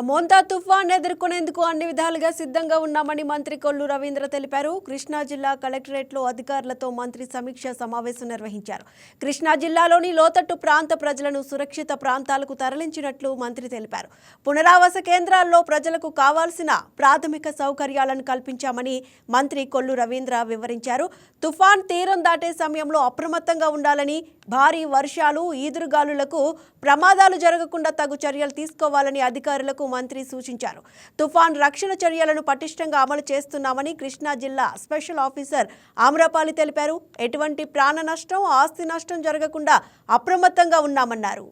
మోంతా తుఫాన్ ఎదుర్కొనేందుకు అన్ని విధాలుగా సిద్ధంగా ఉన్నామని మంత్రి కొల్లు రవీంద్ర తెలిపారు. కృష్ణా జిల్లా కలెక్టరేట్లో అధికారులతో మంత్రి సమీక్ష సమావేశం నిర్వహించారు. కృష్ణా జిల్లాలోని లోతట్టు ప్రాంత ప్రజలను సురక్షిత ప్రాంతాలకు తరలించినట్లు మంత్రి తెలిపారు. పునరావాస కేంద్రాల్లో ప్రజలకు కావాల్సిన ప్రాథమిక సౌకర్యాలను కల్పించామని మంత్రి కొల్లు రవీంద్ర వివరించారు. తుఫాన్ తీరం దాటే సమయంలో అప్రమత్తంగా ఉండాలని భారీ వర్షాలు ఈదురుగాలులకు ప్రమాదాలు జరగకుండా తగు చర్యలు తీసుకోవాలని అధికారులకు మంత్రి సూచించారు. తుఫాన్ రక్షణ చర్యలను పటిష్టంగా అమలు చేస్తున్నామని కృష్ణా జిల్లా స్పెషల్ ఆఫీసర్ ఆమ్రపాలి తెలిపారు. ఎటువంటి ప్రాణ నష్టం ఆస్తి నష్టం జరగకుండా అప్రమత్తంగా ఉన్నామన్నారు.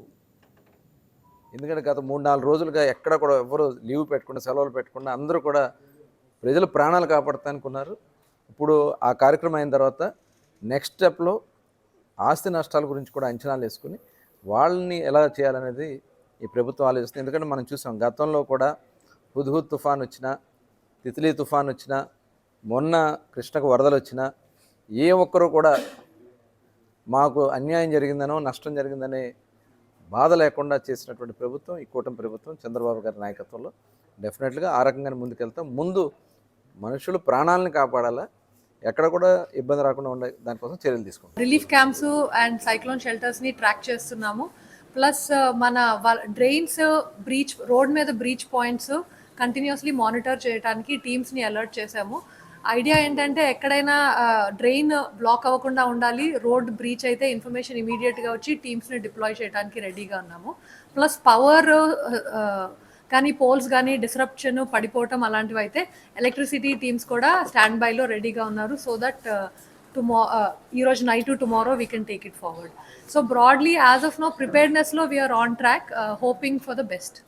ఎందుకంటే గత మూడు నాలుగు రోజులుగా ఎక్కడ కూడా ఎవరు లీవ్ పెట్టకుండా సెలవులు పెట్టకుండా అందరూ కూడా ప్రజలు ప్రాణాలు కాపాడుతానుకున్నారు ఇప్పుడు ఆ కార్యక్రమం అయిన తర్వాత నెక్స్ట్ స్టెప్లో ఆస్తి నష్టాల గురించి కూడా అంచనాలు వేసుకుని వాళ్ళని ఎలా చేయాలనేది ఈ ప్రభుత్వం ఆలోచిస్తుంది. ఎందుకంటే మనం చూసాం గతంలో కూడా హుద్హుద్ తుఫాన్ వచ్చినా తిత్లీ తుఫాన్ వచ్చినా మొన్న కృష్ణకు వరదలు వచ్చినా ఏ ఒక్కరూ కూడా మాకు అన్యాయం జరిగిందనో నష్టం జరిగిందనే బాధ లేకుండా చేసినటువంటి ప్రభుత్వం ఈ కూటమి ప్రభుత్వం చంద్రబాబు గారి నాయకత్వంలో డెఫినెట్గా ఆ రకంగానే ముందుకెళ్తాం. ముందు మనుషులు ప్రాణాలను కాపాడాలా? ఎక్కడ కూడా ఇబ్బంది రాకుండా ఉండే దానికోసం చర్యలు తీసుకుంటాం రిలీఫ్ క్యాంప్స్ అండ్ సైక్లోన్ షెల్టర్స్ని ట్రాక్ చేస్తున్నాము. ప్లస్ uh, మన డ్రైన్స్ బ్రీచ్ రోడ్ మీద బ్రీచ్ పాయింట్స్ కంటిన్యూస్లీ మానిటర్ చేయడానికి టీమ్స్ని అలర్ట్ చేసాము ఐడియా ఏంటంటే ఎక్కడైనా uh, డ్రైన్ బ్లాక్ అవ్వకుండా ఉండాలి. రోడ్ బ్రీచ్ అయితే ఇన్ఫర్మేషన్ ఇమీడియట్గా వచ్చి టీమ్స్ని డిప్లాయ్ చేయడానికి రెడీగా ఉన్నాము. ప్లస్ పవర్ కానీ పోల్స్ కానీ డిస్రప్షన్ పడిపోవటం అలాంటివి అయితే ఎలక్ట్రిసిటీ టీమ్స్ కూడా స్టాండ్ బైలో రెడీగా ఉన్నారు సో దట్ టుమా ఈ రోజు night to tomorrow we can take it forward so broadly as of no ప్రిపేర్నెస్లో we are on track hoping for the best